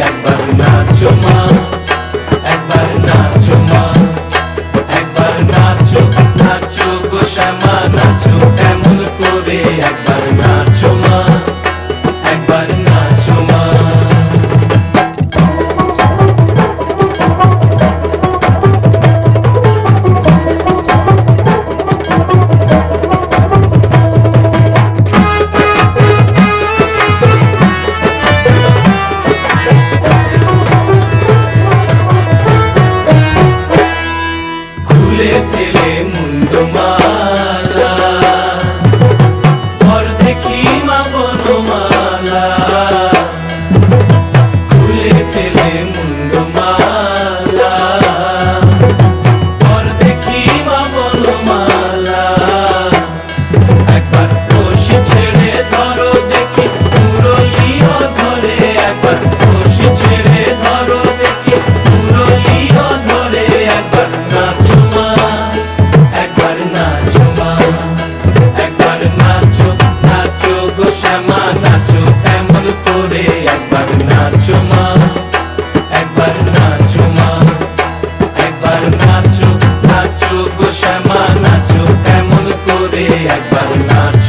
একবার নাচো உள்ளத்திலே முண்டுமா নাচুমা একবার নাচুমা একবার নাচু নাচু গো শ্যামা নাচু কেমন করে একবার নাচু